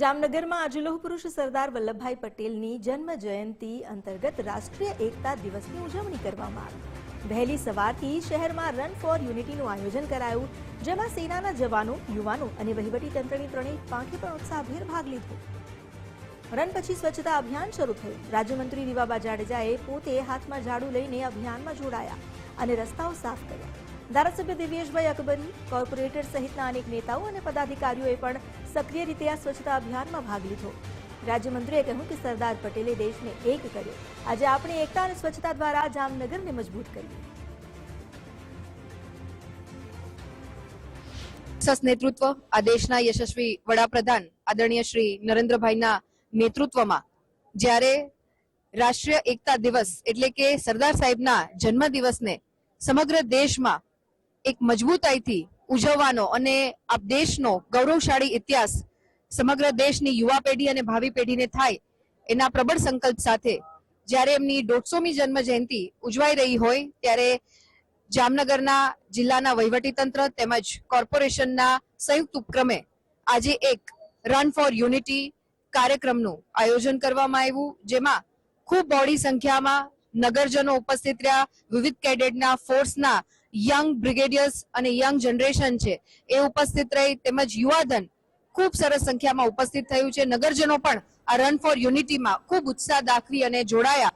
જામનગરમાં આજે લોહ પુરુષ સરદાર વલ્લભભાઈ પટેલની જન્મ જયંતિ અંતર્ગત રાષ્ટ્રીય એકતા દિવસની ઉજવણી કરવામાં આવી. વહેલી સવારથી શહેરમાં રન ફોર યુનિટીનું આયોજન કરાયું, જેમાં સેનાના જવાનો, યુવાનો અને વહીવટીતંત્રની ત્રણેય પાંખે પણ ઉત્સાહભેર ભાગ લીધો. રન પછી સ્વચ્છતા અભિયાન શરૂ થયું. રાજ્યમંત્રી રીવાબા જાડેજાએ પોતે હાથમાં ઝાડુ લઈને અભિયાનમાં જોડાયા અને રસ્તાઓ સાફ કર્યા. ધારાસભ્ય દિવ્યેશભાઈ અકબરી, કોર્પોરેટર સહિતના અનેક નેતાઓ અને પદાધિકારીઓએ પણ સક્રિય રીતે આ સ્વચ્છતા અભિયાનમાં ભાગ લીધો. રાજ્યમંત્રીએ કહ્યું કે સરદાર પટેલે દેશને એક કર્યો. આજે આપણે એકતા અને સ્વચ્છતા દ્વારા જામનગરને મજબૂત સસ નેતૃત્વ, આ દેશના યશસ્વી વડાપ્રધાન, આદરણીય શ્રી નરેન્દ્રભાઈના નેતૃત્વમાં જ્યારે રાષ્ટ્રીય એકતા દિવસ એટલે કે સરદાર સાહેબના જન્મ દિવસને સમગ્ર દેશમાં એક મજબૂતાઈથી ઉજવવાનો અને આ દેશનો ગૌરવશાળી ઇતિહાસ સમગ્ર દેશની યુવા પેઢી અને ભાવિ પેઢીને થાય એના પ્રબળ સંકલ્પ સાથે જ્યારે એમની દોઢસોમી જન્મ જયંતિ ઉજવાઈ રહી હોય ત્યારે જામનગરના જિલ્લાના વહીવટીતંત્ર તેમજ કોર્પોરેશનના સંયુક્ત ઉપક્રમે આજે એક રન ફોર યુનિટી કાર્યક્રમનું આયોજન કરવામાં આવ્યું, જેમાં ખૂબ બહોળી સંખ્યામાં નગરજનો ઉપસ્થિત રહ્યા. વિવિધ કેડેટના ફોર્સના યંગ બ્રિગેડિયર્સ અને યંગ જનરેશન છે, એ ઉપસ્થિત રહી તેમજ યુવાધન ખૂબ સરસ સંખ્યામાં ઉપસ્થિત થયું છે. નગરજનો પણ આ રન ફોર યુનિટીમાં ખૂબ ઉત્સાહ દાખવી અને જોડાયા.